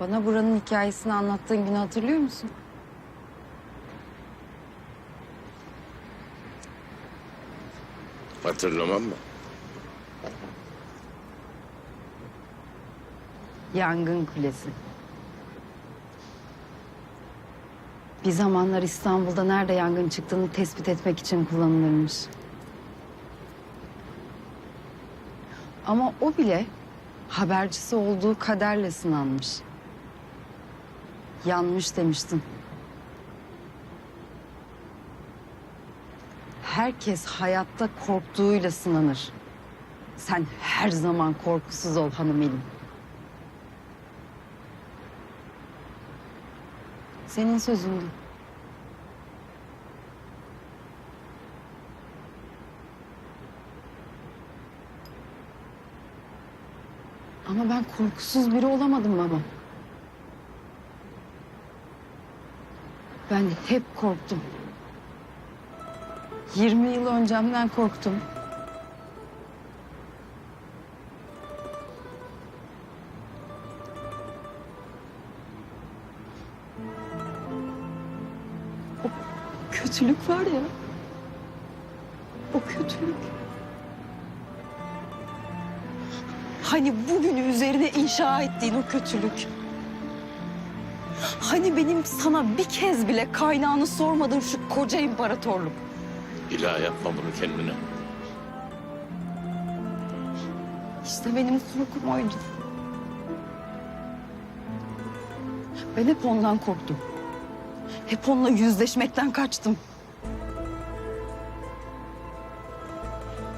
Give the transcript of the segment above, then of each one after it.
Bana buranın hikayesini anlattığın günü hatırlıyor musun? Hatırlamam mı? Yangın Kulesi. Bir zamanlar İstanbul'da nerede yangın çıktığını tespit etmek için kullanılırmış. Ama o bile habercisi olduğu kaderle sınanmış. Yanmış demiştin. Herkes hayatta korktuğuyla sınanır. Sen her zaman korkusuz ol hanım Elim. Senin sözündü. Ama ben korkusuz biri olamadım baba. Ben hep korktum. 20 yıl öncemden korktum. O kötülük var ya. O kötülük. Hani bugünü üzerine inşa ettiğin o kötülük. Hani benim sana bir kez bile kaynağını sormadığım şu koca imparatorluk. İlah yapma bunu kendine. İşte benim korkum oydu. Ben hep ondan korktum. Hep onunla yüzleşmekten kaçtım.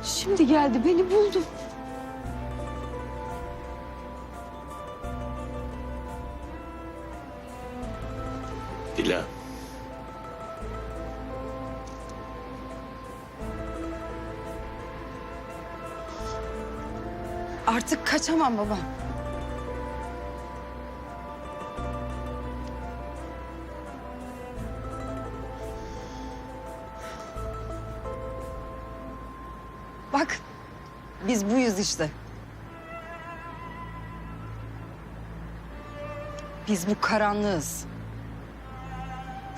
Şimdi geldi beni buldu. Dila. Artık kaçamam baba. Bak, biz buyuz işte. Biz bu karanlığız.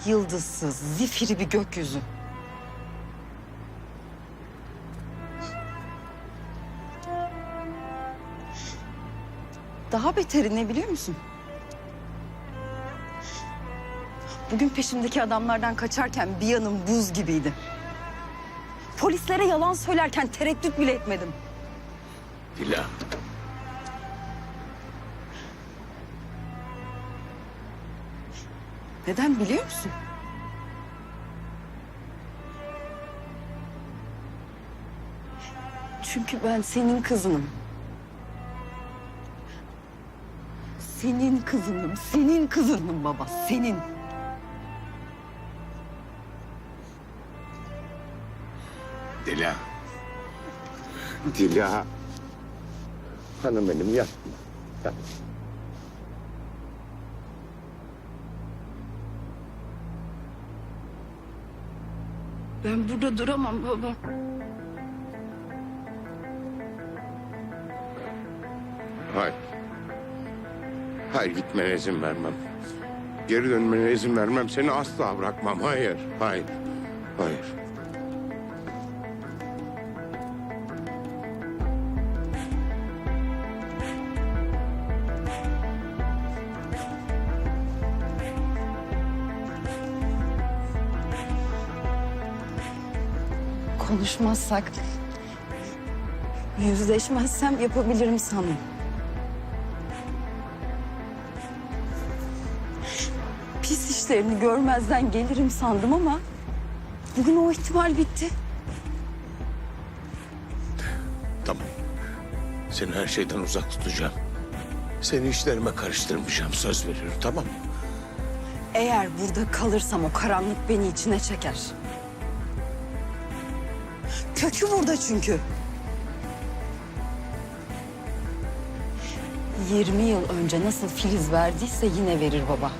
Yıldızsız, zifiri bir gökyüzü. Daha beteri ne biliyor musun? Bugün peşimdeki adamlardan kaçarken bir yanım buz gibiydi. Polislere yalan söylerken tereddüt bile etmedim. Dila. Neden biliyor musun? Çünkü ben senin kızınım. Senin kızınım, senin kızınım baba, senin. Dila. Dila. Hanım benim yapma. Yapma. Ben burada duramam baba. Hayır. Hayır gitmene izin vermem. Geri dönmene izin vermem. Seni asla bırakmam. Hayır. Hayır. Hayır. Konuşmazsak, yüzleşmezsem yapabilirim sandım. Pis işlerini görmezden gelirim sandım ama bugün o ihtimal bitti. Tamam. Seni her şeyden uzak tutacağım. Seni işlerime karıştırmayacağım. Söz veriyorum tamam mı? Eğer burada kalırsam o karanlık beni içine çeker. Kökü burada çünkü. 20 yıl önce nasıl filiz verdiyse yine verir baba.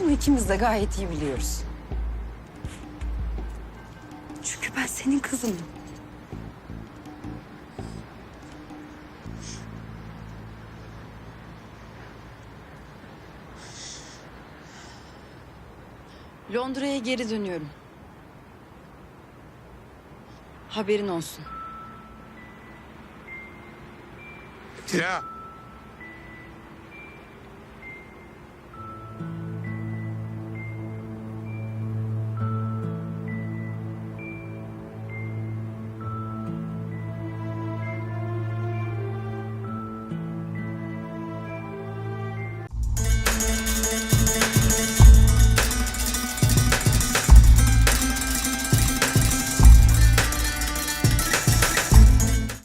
Bunu ikimiz de gayet iyi biliyoruz. Çünkü ben senin kızınım. Londra'ya geri dönüyorum. Haberin olsun. Ya